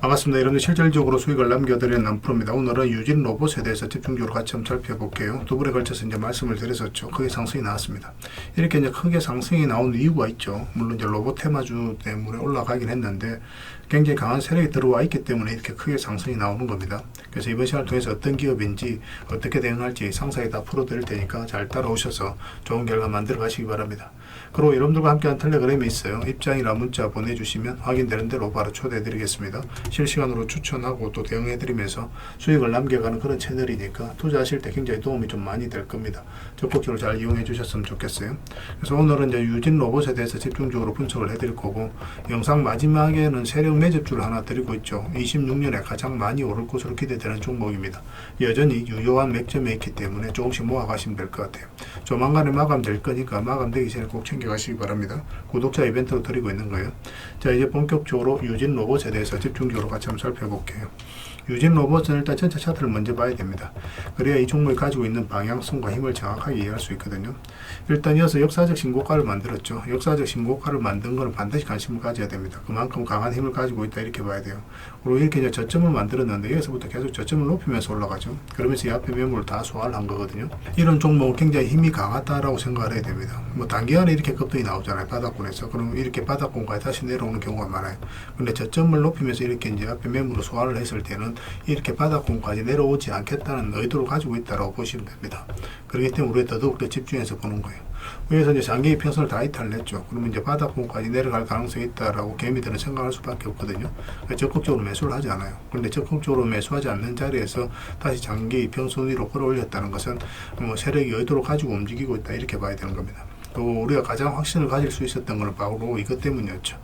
반갑습니다. 여러분들 실질적으로 수익을 남겨드리는 남프로입니다. 오늘은 유진 로봇에 대해서 집중적으로 같이 한번 살펴볼게요. 두 번에 걸쳐서 이제 말씀을 드렸었죠. 크게 상승이 나왔습니다. 이렇게 이제 크게 상승이 나온 이유가 있죠. 물론 이제 로봇 테마주 때문에 올라가긴 했는데 굉장히 강한 세력이 들어와 있기 때문에 이렇게 크게 상승이 나오는 겁니다. 그래서 이번 시간을 통해서 어떤 기업인지 어떻게 대응할지 상세히 다 풀어드릴 테니까 잘 따라오셔서 좋은 결과 만들어 가시기 바랍니다. 그리고 여러분들과 함께한 텔레그램이 있어요. 입장이나 문자 보내주시면 확인되는 대로 바로 초대해드리겠습니다. 실시간으로 추천하고 또 대응해드리면서 수익을 남겨가는 그런 채널이니까 투자하실 때 굉장히 도움이 좀 많이 될 겁니다. 적극적으로 잘 이용해 주셨으면 좋겠어요. 그래서 오늘은 이제 유진 로봇에 대해서 집중적으로 분석을 해드릴 거고 영상 마지막에는 세력 매집주를 하나 드리고 있죠. 26년에 가장 많이 오를 것으로 기대되는 종목입니다. 여전히 유효한 맥점에 있기 때문에 조금씩 모아가시면 될 것 같아요. 조만간에 마감될 거니까 마감되기 전에 꼭 챙겨 가시기 바랍니다. 구독자 이벤트로 드리고 있는 거예요. 자 이제 본격적으로 유진 로봇에 대해서 집중적으로 같이 한번 살펴볼게요. 유진 로봇은 일단 전체 차트를 먼저 봐야 됩니다. 그래야 이 종목이 가지고 있는 방향성과 힘을 정확하게 이해할 수 있거든요. 일단 이어서 역사적 신고가를 만들었죠. 역사적 신고가를 만든 것은 반드시 관심을 가져야 됩니다. 그만큼 강한 힘을 가지고 있다 이렇게 봐야 돼요. 그리고 이렇게 이제 저점을 만들었는데 여기서부터 계속 저점을 높이면서 올라가죠. 그러면서 이 앞에 매물을 다 소화를 한 거거든요. 이런 종목은 굉장히 힘이 강하다라고 생각을 해야 됩니다. 뭐 단기간에 이렇게 급등이 나오잖아요. 바닥권에서. 그럼 이렇게 바닥권까지 다시 내려오는 경우가 많아요. 근데 저점을 높이면서 이렇게 이제 앞에 매물을 소화를 했을 때는 이렇게 바닥권까지 내려오지 않겠다는 의도를 가지고 있다고 보시면 됩니다. 그렇기 때문에 우리가 더더욱더 집중해서 보는 거예요. 위에서 이제 장기 평선을 다 이탈냈죠. 그러면 이제 바닥권까지 내려갈 가능성이 있다라고 개미들은 생각할 수밖에 없거든요. 그래서 적극적으로 매수를 하지 않아요. 그런데 적극적으로 매수하지 않는 자리에서 다시 장기 평선 위로 끌어올렸다는 것은 뭐 세력이 의도를 가지고 움직이고 있다 이렇게 봐야 되는 겁니다. 또 우리가 가장 확신을 가질 수 있었던 것은 바로 이것 때문이었죠.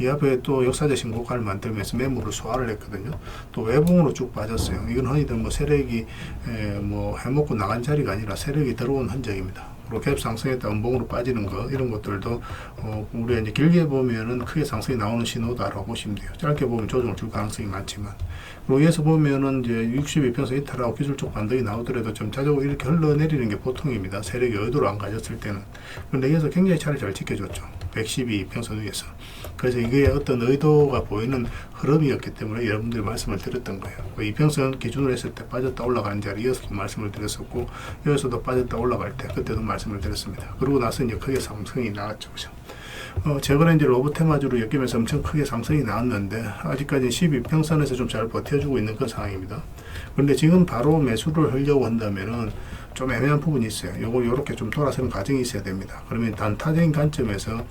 이 앞에 또 역사적 신고가를 만들면서 매물을 소화를 했거든요. 또 외봉으로 쭉 빠졌어요. 이건 흔히들 뭐 세력이 에, 뭐 해먹고 나간 자리가 아니라 세력이 들어온 흔적입니다. 그리고 갭 상승했다 음봉으로 빠지는 거 이런 것들도 어, 우리가 이제 길게 보면은 크게 상승이 나오는 신호다라고 보시면 돼요. 짧게 보면 조정을 줄 가능성이 많지만 그리고 위에서 보면은 이제 62평선 이탈하고 기술적 반등이 나오더라도 점차적으로 이렇게 흘러내리는 게 보통입니다. 세력이 의도를 안 가졌을 때는 그런데 여기서 굉장히 차를 잘 지켜줬죠. 112평선 위에서 그래서 이게 어떤 의도가 보이는 흐름이었기 때문에 여러분들이 말씀을 드렸던 거예요. 그 이평선 기준으로 했을 때 빠졌다 올라가는 자리 이어서도 말씀을 드렸었고 여기서도 빠졌다 올라갈 때 그때도 말씀을 드렸습니다. 그러고 나서 이제 크게 상승이 나왔죠. 그죠? 어, 최근에 이제 로봇 테마주로 엮이면서 엄청 크게 상승이 나왔는데 아직까지 12평선에서 좀 잘 버텨주고 있는 그런 상황입니다. 그런데 지금 바로 매수를 하려고 한다면은 좀 애매한 부분이 있어요. 요거 요렇게 좀 돌아서는 과정이 있어야 됩니다. 그러면 단타적인 관점에서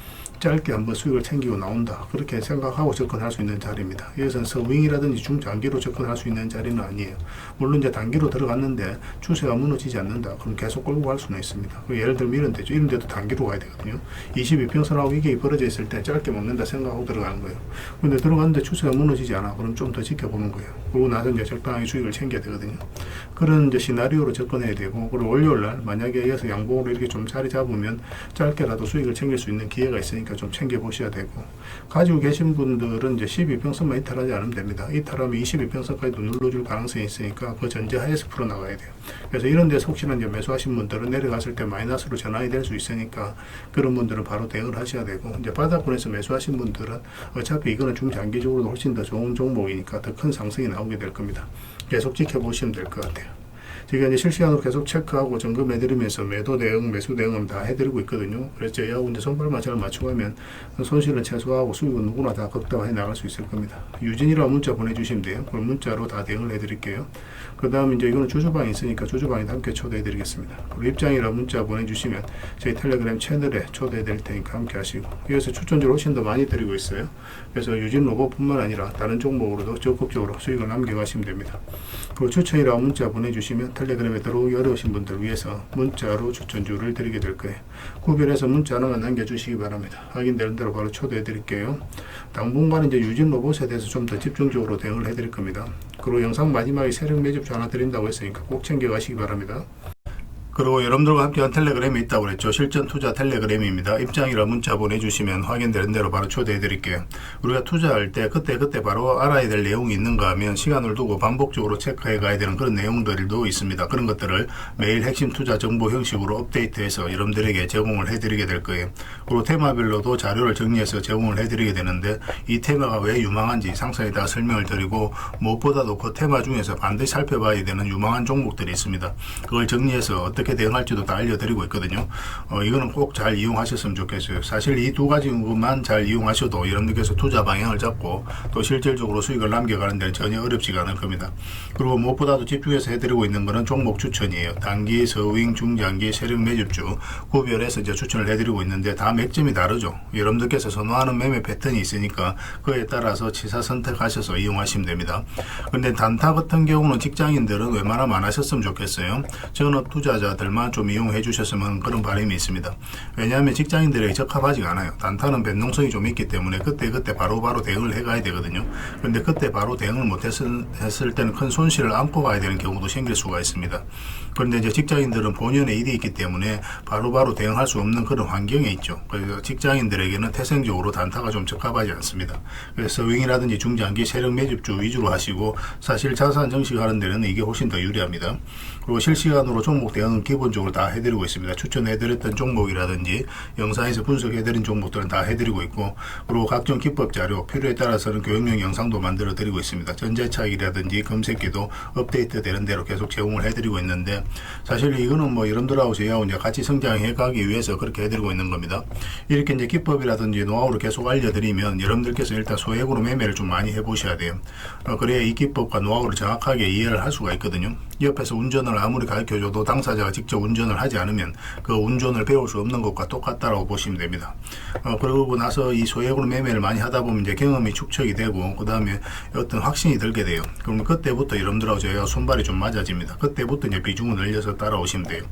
짧게 한번 수익을 챙기고 나온다. 그렇게 생각하고 접근할 수 있는 자리입니다. 여기서는 서윙이라든지 중장기로 접근할 수 있는 자리는 아니에요. 물론 이제 단기로 들어갔는데 추세가 무너지지 않는다. 그럼 계속 끌고 갈 수는 있습니다. 그 예를 들면 이런 데죠. 이런 데도 단기로 가야 되거든요. 22평선하고 이게 벌어져 있을 때 짧게 먹는다 생각하고 들어가는 거예요. 근데 들어갔는데 추세가 무너지지 않아. 그럼 좀 더 지켜보는 거예요. 그리고 나서 이제 적당하게 수익을 챙겨야 되거든요. 그런 이제 시나리오로 접근해야 되고, 그리고 월요일 날 만약에 이어서 양봉으로 이렇게 좀 자리 잡으면 짧게라도 수익을 챙길 수 있는 기회가 있으니까 좀 챙겨 보셔야 되고, 가지고 계신 분들은 이제 12평선만 이탈하지 않으면 됩니다. 이탈하면 22평선까지도 눌러줄 가능성이 있으니까 그 전제하에서 풀어 나가야 돼요. 그래서 이런 데서 혹시나 이제 매수하신 분들은 내려갔을 때 마이너스로 전환이 될 수 있으니까 그런 분들은 바로 대응을 하셔야 되고, 이제 바닥권에서 매수하신 분들은 어차피 이거는 중장기적으로도 훨씬 더 좋은 종목이니까 더 큰 상승이 나오게 될 겁니다. 계속 지켜보시면 될 것 같아요. 저희가 이제 실시간으로 계속 체크하고 점검해 드리면서 매도 대응, 매수 대응은 다 해드리고 있거든요. 그래서 저희하고 이제 손발만 잘 맞춰가면 손실은 최소화하고 수익은 누구나 다 극대화해 나갈 수 있을 겁니다. 유진이라고 문자 보내주시면 돼요. 그럼 문자로 다 대응을 해드릴게요. 그 다음 이제 이거는 주주방이 있으니까 주주방에 함께 초대해 드리겠습니다. 그리고 입장이라고 문자 보내주시면 저희 텔레그램 채널에 초대해 드릴 테니까 함께 하시고 여기서 추천주를 훨씬 더 많이 드리고 있어요. 그래서 유진 로봇뿐만 아니라 다른 종목으로도 적극적으로 수익을 남겨가시면 됩니다. 그리고 추천이라고 문자 보내주시면 텔레그램에 들어오기 어려우신 분들 위해서 문자로 추천주를 드리게 될 거예요. 구별해서 문자 하나만 남겨주시기 바랍니다. 확인되는 대로 바로 초대해 드릴게요. 당분간 이제 유진 로봇에 대해서 좀 더 집중적으로 대응을 해 드릴 겁니다. 그리고 영상 마지막에 세력 매집주 하나 드린다고 했으니까 꼭 챙겨가시기 바랍니다. 그리고 여러분들과 함께한 텔레그램이 있다고 그랬죠. 실전 투자 텔레그램입니다. 입장이라 문자 보내주시면 확인되는 대로 바로 초대해 드릴게요. 우리가 투자할 때 그때 그때 바로 알아야 될 내용이 있는가 하면 시간을 두고 반복적으로 체크해 가야 되는 그런 내용들도 있습니다. 그런 것들을 매일 핵심 투자 정보 형식으로 업데이트해서 여러분들에게 제공을 해 드리게 될 거예요. 그리고 테마별로도 자료를 정리해서 제공을 해 드리게 되는데 이 테마가 왜 유망한지 상세히 다 설명을 드리고 무엇보다도 그 테마 중에서 반드시 살펴봐야 되는 유망한 종목들이 있습니다. 그걸 정리해서 어떻게 대응할지도 다 알려드리고 있거든요. 어, 이거는 꼭 잘 이용하셨으면 좋겠어요. 사실 이 두 가지만 잘 이용하셔도 여러분들께서 투자 방향을 잡고 또 실질적으로 수익을 남겨가는 데는 전혀 어렵지가 않을 겁니다. 그리고 무엇보다도 집중해서 해드리고 있는 것은 종목 추천이에요. 단기, 서윙, 중장기, 세력 매집주 구별해서 이제 추천을 해드리고 있는데 다 맥점이 다르죠. 여러분들께서 선호하는 매매 패턴이 있으니까 그에 따라서 치사 선택하셔서 이용하시면 됩니다. 근데 단타 같은 경우는 직장인들은 웬만하면 안 하셨으면 좋겠어요. 전업 투자자 들만 좀 이용해 주셨으면 그런 바람이 있습니다. 왜냐하면 직장인들에게 적합하지가 않아요. 단타는 변동성이 좀 있기 때문에 그때 그때 바로바로 대응을 해가야 되거든요. 근데 그때 바로 대응을 못했을 했을 때는 큰 손실을 안고 가야 되는 경우도 생길 수가 있습니다. 그런데 이제 직장인들은 본연의 일이 있기 때문에 바로 바로 대응할 수 없는 그런 환경에 있죠. 그래서 직장인들에게는 태생적으로 단타가 좀 적합하지 않습니다. 그래서 윙이라든지 중장기 세력 매집주 위주로 하시고 사실 자산 정식하는 데는 이게 훨씬 더 유리합니다. 그리고 실시간으로 종목 대응은 기본적으로 다 해드리고 있습니다. 추천해드렸던 종목이라든지 영상에서 분석해드린 종목들은 다 해드리고 있고 그리고 각종 기법 자료 필요에 따라서는 교육용 영상도 만들어 드리고 있습니다. 전자차익이라든지 검색기도 업데이트 되는 대로 계속 제공을 해드리고 있는데 사실 이거는 뭐 여러분들하고 저희하고 이제 같이 성장해 가기 위해서 그렇게 해드리고 있는 겁니다. 이렇게 이제 기법이라든지 노하우를 계속 알려드리면 여러분들께서 일단 소액으로 매매를 좀 많이 해보셔야 돼요. 어, 그래야 이 기법과 노하우를 정확하게 이해를 할 수가 있거든요. 옆에서 운전을 아무리 가르쳐줘도 당사자가 직접 운전을 하지 않으면 그 운전을 배울 수 없는 것과 똑같다라고 보시면 됩니다. 어, 그러고 나서 이 소액으로 매매를 많이 하다 보면 이제 경험이 축적이 되고 그 다음에 어떤 확신이 들게 돼요. 그럼 그때부터 여러분들하고 저희가 손발이 좀 맞아집니다. 그때부터 이제 비중을 늘려서 따라오시면 돼요.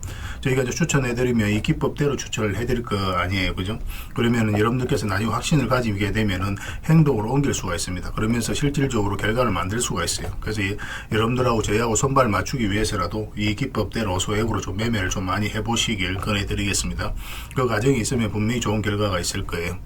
저희가 이제 추천해드리면 이 기법대로 추천을 해드릴 거 아니에요, 그죠? 그러면은 여러분들께서 나중에 확신을 가지게 되면은 행동으로 옮길 수가 있습니다. 그러면서 실질적으로 결과를 만들 수가 있어요. 그래서 이, 여러분들하고 저희하고 손발 맞추 기 위해서라도 이 기법대로 소액으로 좀 매매를 좀 많이 해보시길 권해드리겠습니다. 그 과정이 있으면 분명히 좋은 결과가 있을 거예요.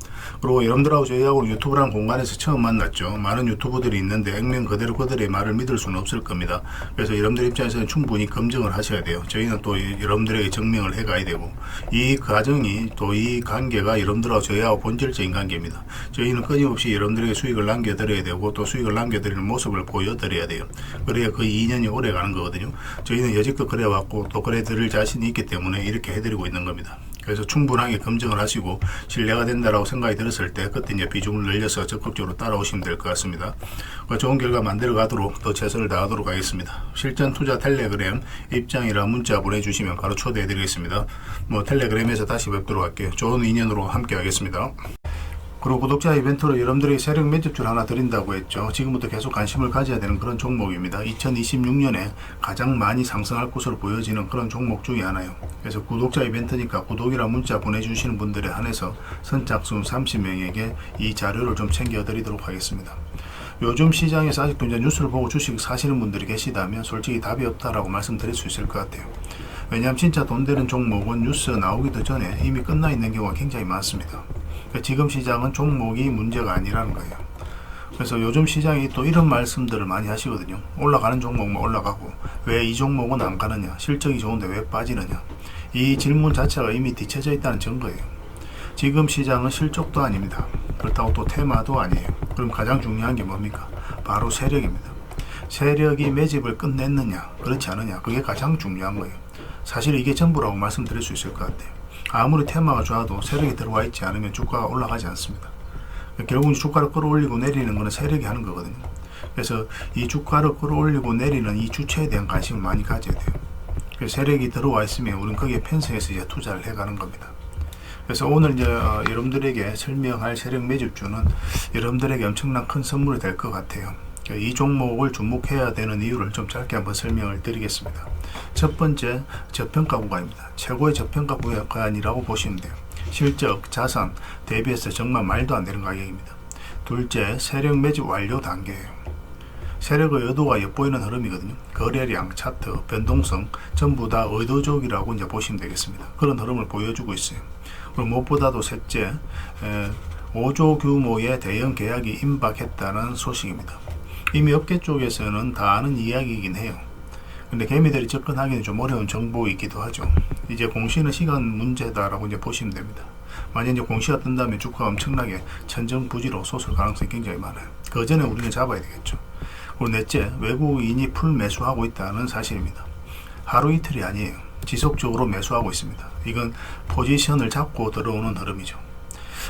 그리고 여러분들하고 저희하고 유튜브라는 공간에서 처음 만났죠. 많은 유튜브들이 있는데 액면 그대로 그들의 말을 믿을 수는 없을 겁니다. 그래서 여러분들 입장에서는 충분히 검증을 하셔야 돼요. 저희는 또 이- 여러분들에게 증명을 해가야 되고 이 과정이 또 이 관계가 여러분들하고 저희하고 본질적인 관계입니다. 저희는 끊임없이 여러분들에게 수익을 남겨드려야 되고 또 수익을 남겨드리는 모습을 보여드려야 돼요. 그래야 그 2년이 오래 가는 거거든요. 저희는 여지껏 그래왔고 또 그래 드릴 자신이 있기 때문에 이렇게 해드리고 있는 겁니다. 그래서 충분하게 검증을 하시고 신뢰가 된다라고 생각이 들었을 때 그때 이제 비중을 늘려서 적극적으로 따라오시면 될 것 같습니다. 그 좋은 결과 만들어 가도록 더 최선을 다하도록 하겠습니다. 실전 투자 텔레그램 입장이라 문자 보내주시면 바로 초대해 드리겠습니다. 뭐 텔레그램에서 다시 뵙도록 할게요. 좋은 인연으로 함께 하겠습니다. 그리고 구독자 이벤트로 여러분들에게 세력 매집줄 하나 드린다고 했죠. 지금부터 계속 관심을 가져야 되는 그런 종목입니다. 2026년에 가장 많이 상승할 것으로 보여지는 그런 종목 중에 하나요. 그래서 구독자 이벤트니까 구독이라 문자 보내주시는 분들에 한해서 선착순 30명에게 이 자료를 좀 챙겨드리도록 하겠습니다. 요즘 시장에서 아직도 이제 뉴스를 보고 주식 사시는 분들이 계시다면 솔직히 답이 없다라고 말씀드릴 수 있을 것 같아요. 왜냐하면 진짜 돈 되는 종목은 뉴스 나오기도 전에 이미 끝나 있는 경우가 굉장히 많습니다. 그러니까 지금 시장은 종목이 문제가 아니라는 거예요. 그래서 요즘 시장이 또 이런 말씀들을 많이 하시거든요. 올라가는 종목만 올라가고 왜 이 종목은 안 가느냐? 실적이 좋은데 왜 빠지느냐? 이 질문 자체가 이미 뒤쳐져 있다는 증거예요. 지금 시장은 실적도 아닙니다. 그렇다고 또 테마도 아니에요. 그럼 가장 중요한 게 뭡니까? 바로 세력입니다. 세력이 매집을 끝냈느냐, 그렇지 않느냐, 그게 가장 중요한 거예요. 사실 이게 전부라고 말씀드릴 수 있을 것 같아요. 아무리 테마가 좋아도 세력이 들어와 있지 않으면 주가가 올라가지 않습니다. 결국은 주가를 끌어올리고 내리는 것은 세력이 하는 거거든요. 그래서 이 주가를 끌어올리고 내리는 이 주체에 대한 관심을 많이 가져야 돼요. 그래서 세력이 들어와 있으면 우리는 거기에 편성해서 이제 투자를 해가는 겁니다. 그래서 오늘 이제 어, 여러분들에게 설명할 세력 매집주는 여러분들에게 엄청난 큰 선물이 될 것 같아요. 이 종목을 주목해야 되는 이유를 좀 짧게 한번 설명을 드리겠습니다. 첫 번째, 저평가 구간입니다. 최고의 저평가 구간이라고 보시면 돼요. 실적, 자산 대비해서 정말 말도 안 되는 가격입니다. 둘째, 세력 매집 완료 단계예요. 세력의 의도가 엿보이는 흐름이거든요. 거래량, 차트, 변동성 전부 다 의도적이라고 이제 보시면 되겠습니다. 그런 흐름을 보여주고 있어요. 그리고 무엇보다도 셋째, 에, 5조 규모의 대형 계약이 임박했다는 소식입니다. 이미 업계 쪽에서는 다 아는 이야기이긴 해요. 근데 개미들이 접근하기는 좀 어려운 정보이기도 하죠. 이제 공시는 시간 문제다라고 이제 보시면 됩니다. 만약 이제 공시가 뜬다면 주가가 엄청나게 천정부지로 솟을 가능성이 굉장히 많아요. 그 전에 우리는 잡아야 되겠죠. 그리고 넷째, 외국인이 풀 매수하고 있다는 사실입니다. 하루 이틀이 아니에요. 지속적으로 매수하고 있습니다. 이건 포지션을 잡고 들어오는 흐름이죠.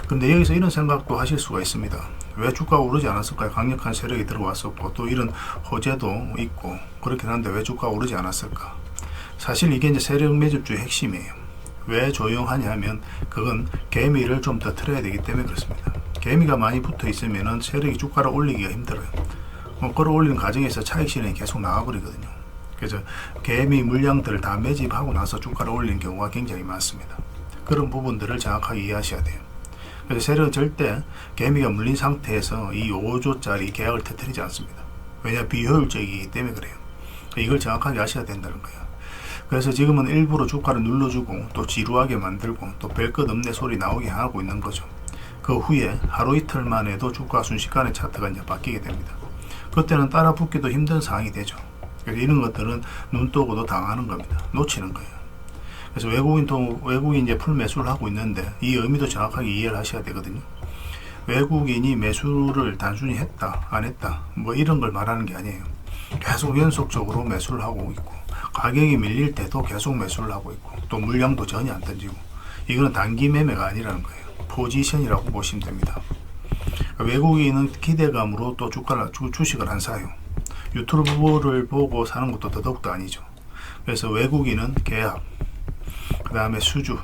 근데 여기서 이런 생각도 하실 수가 있습니다. 왜 주가가 오르지 않았을까요? 강력한 세력이 들어왔었고 또 이런 호재도 있고 그렇긴 한데 왜 주가가 오르지 않았을까? 사실 이게 이제 세력 매집주의 핵심이에요. 왜 조용하냐 하면 그건 개미를 좀 더 틀어야 되기 때문에 그렇습니다. 개미가 많이 붙어 있으면은 세력이 주가를 올리기가 힘들어요. 뭐 끌어올리는 과정에서 차익 실현이 계속 나와버리거든요. 그래서 개미 물량들을 다 매집하고 나서 주가를 올리는 경우가 굉장히 많습니다. 그런 부분들을 정확하게 이해하셔야 돼요. 그래서 세력은 절대 개미가 물린 상태에서 이 5조짜리 계약을 터뜨리지 않습니다. 왜냐 비효율적이기 때문에 그래요. 이걸 정확하게 아셔야 된다는 거예요. 그래서 지금은 일부러 주가를 눌러주고 또 지루하게 만들고 또 별것 없네 소리 나오게 하고 있는 거죠. 그 후에 하루 이틀만 해도 주가 순식간에 차트가 이제 바뀌게 됩니다. 그때는 따라 붙기도 힘든 상황이 되죠. 이런 것들은 눈 떠고도 당하는 겁니다. 놓치는 거예요. 그래서 외국인 또 외국인 이제 풀 매수를 하고 있는데 이 의미도 정확하게 이해를 하셔야 되거든요. 외국인이 매수를 단순히 했다, 안 했다, 뭐 이런 걸 말하는 게 아니에요. 계속 연속적으로 매수를 하고 있고, 가격이 밀릴 때도 계속 매수를 하고 있고, 또 물량도 전혀 안 던지고, 이거는 단기 매매가 아니라는 거예요. 포지션이라고 보시면 됩니다. 외국인은 기대감으로 또 주가를, 주, 주식을 안 사요. 유튜브를 보고 사는 것도 더더욱도 아니죠. 그래서 외국인은 계약, 그 다음에 수주,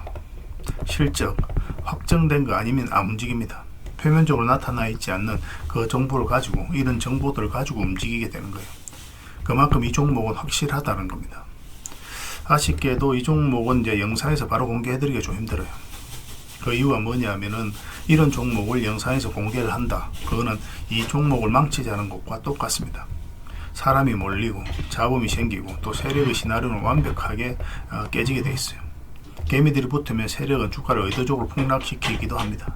실적, 확정된 거 아니면 안 움직입니다. 표면적으로 나타나 있지 않는 그 정보를 가지고 이런 정보들을 가지고 움직이게 되는 거예요. 그만큼 이 종목은 확실하다는 겁니다. 아쉽게도 이 종목은 이제 영상에서 바로 공개해드리기가 좀 힘들어요. 그 이유가 뭐냐면은 이런 종목을 영상에서 공개를 한다. 그거는 이 종목을 망치자는 것과 똑같습니다. 사람이 몰리고 잡음이 생기고 또 세력의 시나리오는 완벽하게 어, 깨지게 돼 있어요. 개미들이 붙으면 세력은 주가를 의도적으로 폭락시키기도 합니다.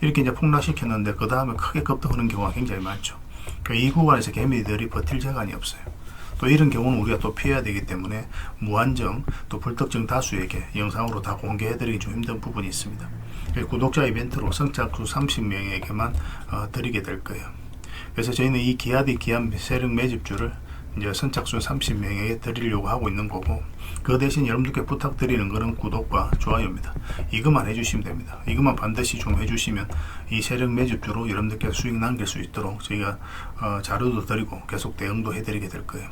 이렇게 이제 폭락시켰는데 그 다음에 크게 급등하는 경우가 굉장히 많죠. 그이 구간에서 개미들이 버틸 재간이 없어요. 또 이런 경우는 우리가 또 피해야 되기 때문에 무한정 또 불특정 다수에게 영상으로 다 공개해드리기 좀 힘든 부분이 있습니다. 구독자 이벤트로 성착수 30명에게만 어, 드리게 될 거예요. 그래서 저희는 이 기아디 기안 세력 매집주를 이제 선착순 30명에게 드리려고 하고 있는 거고 그 대신 여러분들께 부탁드리는 거는 구독과 좋아요입니다. 이것만 해주시면 됩니다. 이것만 반드시 좀 해주시면 이 세력 매집주로 여러분들께 수익 남길 수 있도록 저희가 어, 자료도 드리고 계속 대응도 해드리게 될 거예요.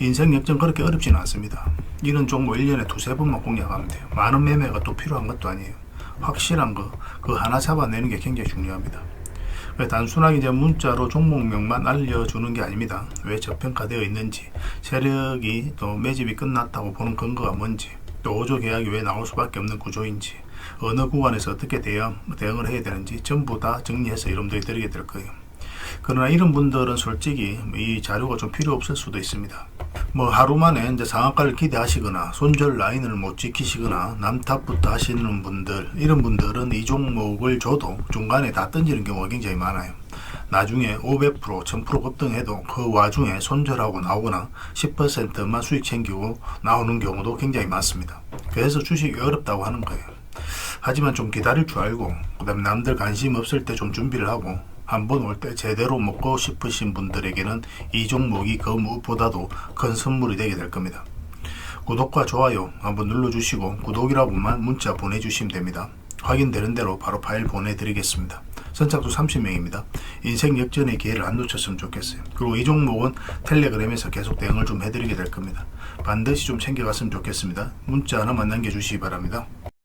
인생 역전 그렇게 어렵지는 않습니다. 이런 종목 1년에 두세 번만 공략하면 돼요. 많은 매매가 또 필요한 것도 아니에요. 확실한 거, 그 하나 잡아내는 게 굉장히 중요합니다. 왜 단순하게 이제 문자로 종목명만 알려주는 게 아닙니다. 왜 저평가되어 있는지, 세력이 또 매집이 끝났다고 보는 근거가 뭔지, 또 5조 계약이 왜 나올 수밖에 없는 구조인지, 어느 구간에서 어떻게 대응, 대응을 해야 되는지 전부 다 정리해서 여러분들이 드리게 될 거예요. 그러나 이런 분들은 솔직히 이 자료가 좀 필요 없을 수도 있습니다. 뭐 하루 만에 이제 상한가를 기대하시거나 손절 라인을 못 지키시거나 남탑부터 하시는 분들 이런 분들은 이 종목을 줘도 중간에 다 던지는 경우가 굉장히 많아요. 나중에 500% 1000% 급등해도 그 와중에 손절하고 나오거나 10%만 수익 챙기고 나오는 경우도 굉장히 많습니다. 그래서 주식이 어렵다고 하는 거예요. 하지만 좀 기다릴 줄 알고 그다음 남들 관심 없을 때 좀 준비를 하고 한번 올 때 제대로 먹고 싶으신 분들에게는 이 종목이 그 무엇보다도 큰 선물이 되게 될 겁니다. 구독과 좋아요 한번 눌러주시고 구독이라고만 문자 보내주시면 됩니다. 확인되는 대로 바로 파일 보내드리겠습니다. 선착도 30명입니다. 인생 역전의 기회를 안 놓쳤으면 좋겠어요. 그리고 이 종목은 텔레그램에서 계속 대응을 좀 해드리게 될 겁니다. 반드시 좀 챙겨갔으면 좋겠습니다. 문자 하나만 남겨주시기 바랍니다.